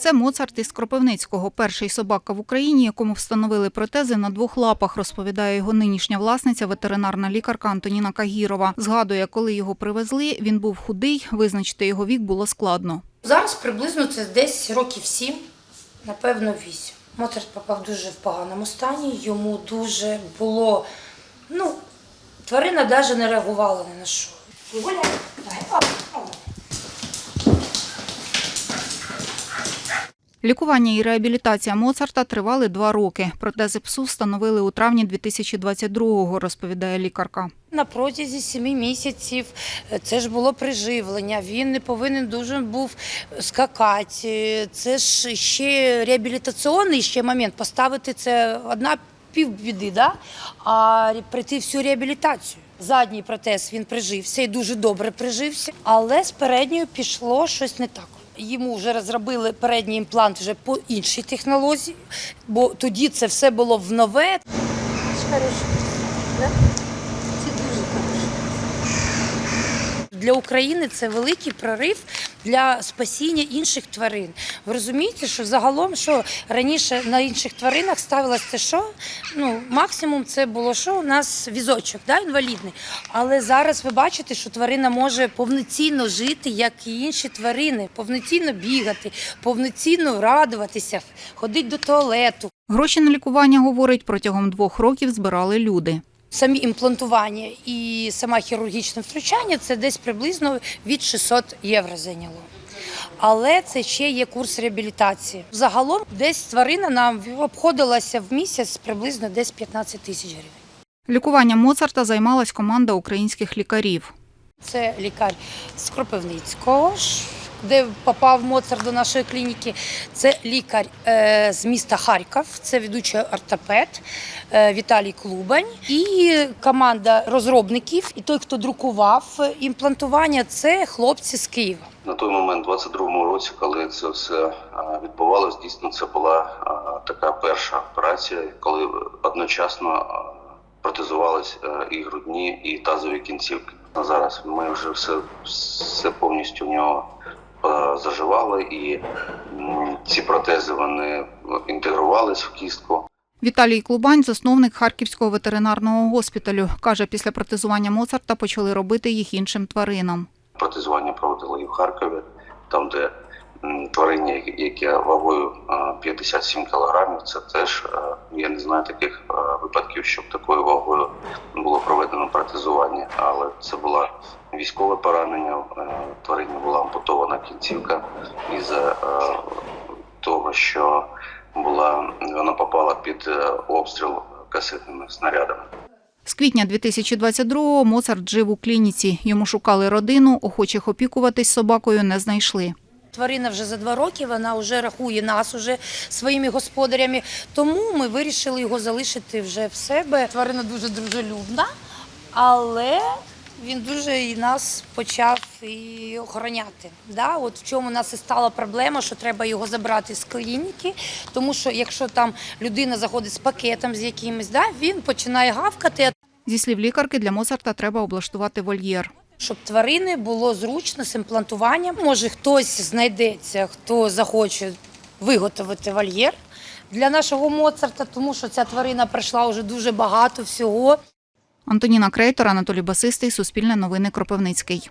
Це Моцарт із Кропивницького, перший собака в Україні, якому встановили протези на двох лапах, розповідає його нинішня власниця, ветеринарна лікарка Антоніна Кагірова. Згадує, коли його привезли, він був худий, визначити його вік було складно. Зараз приблизно це десь років сім, напевно, вісім. Моцарт попав дуже в поганому стані, йому дуже було. Ну, тварина навіть не реагувала ні на що. Гуляй, давай, Лікування і реабілітація Моцарта тривали два роки. Протези псу встановили у травні 2022-го, розповідає лікарка. На протязі семи місяців е, це ж було приживлення. Він не повинен дуже був скакати. Це ж ще реабілітаційний ще момент. Поставити це одна півбіди, да? а пройти всю реабілітацію. Задній протез він прижився і дуже добре прижився, але з передньою пішло щось не так. Йому вже розробили передній імплант вже по іншій технології, бо тоді це все було в нове. Для України це великий прорив для спасіння інших тварин. Ви розумієте, що загалом, що раніше на інших тваринах ставилось це що? Ну, максимум це було що у нас візочок, да, інвалідний. Але зараз ви бачите, що тварина може повноцінно жити, як і інші тварини, повноцінно бігати, повноцінно радуватися, ходити до туалету. Гроші на лікування, говорить, протягом двох років збирали люди. Самі імплантування і саме хірургічне втручання це десь приблизно від 600 євро зайняло. Але це ще є курс реабілітації. Загалом десь тварина нам обходилася в місяць приблизно десь 15 тисяч гривень. Лікуванням Моцарта займалась команда українських лікарів. Це лікар з Кропивницького, де попав Моцарт до нашої клініки. Це лікар е, з міста Харків, це ведучий ортопед е, Віталій Клубань. І команда розробників, і той, хто друкував е, імплантування, це хлопці з Києва. На той момент, 22-му році, коли це все а, відбувалось, дійсно це була така перша операція, коли одночасно протезувались і грудні, і тазові кінцівки. А зараз ми вже все, все повністю в нього а, заживало, і ці протези вони інтегрувались в кістку. Віталій Клубань, засновник Харківського ветеринарного госпіталю, каже, після протезування Моцарта почали робити їх іншим тваринам. Протезування проводили і в Харкові, там, де м, тварині, яке вагою а, 57 кілограмів, це теж я не знаю таких випадків, щоб такою вагою було проведено протезування. Але це було військове поранення. е, Тварині була ампутована кінцівка із того, що була вона попала під е, обстріл касетними снарядами. З квітня 2022-го Моцарт жив у клініці. Йому шукали родину, охочих опікуватись собакою не знайшли. Тварина вже за два роки, вона вже рахує нас уже своїми господарями. Тому ми вирішили його залишити вже в себе. Тварина дуже дружелюбна, але він дуже і нас почав і охороняти. Да? От в чому у нас і стала проблема, що треба його забрати з клініки, тому що якщо там людина заходить з пакетом з якимось, да, він починає гавкати. Зі слів лікарки, для Моцарта треба облаштувати вольєр. Щоб тварини було зручно з імплантуванням. Може, хтось знайдеться, хто захоче виготовити вольєр для нашого Моцарта, тому що ця тварина пройшла вже дуже багато всього. Антоніна Крейтор, Анатолій Басистий, Суспільне новини Кропивницький.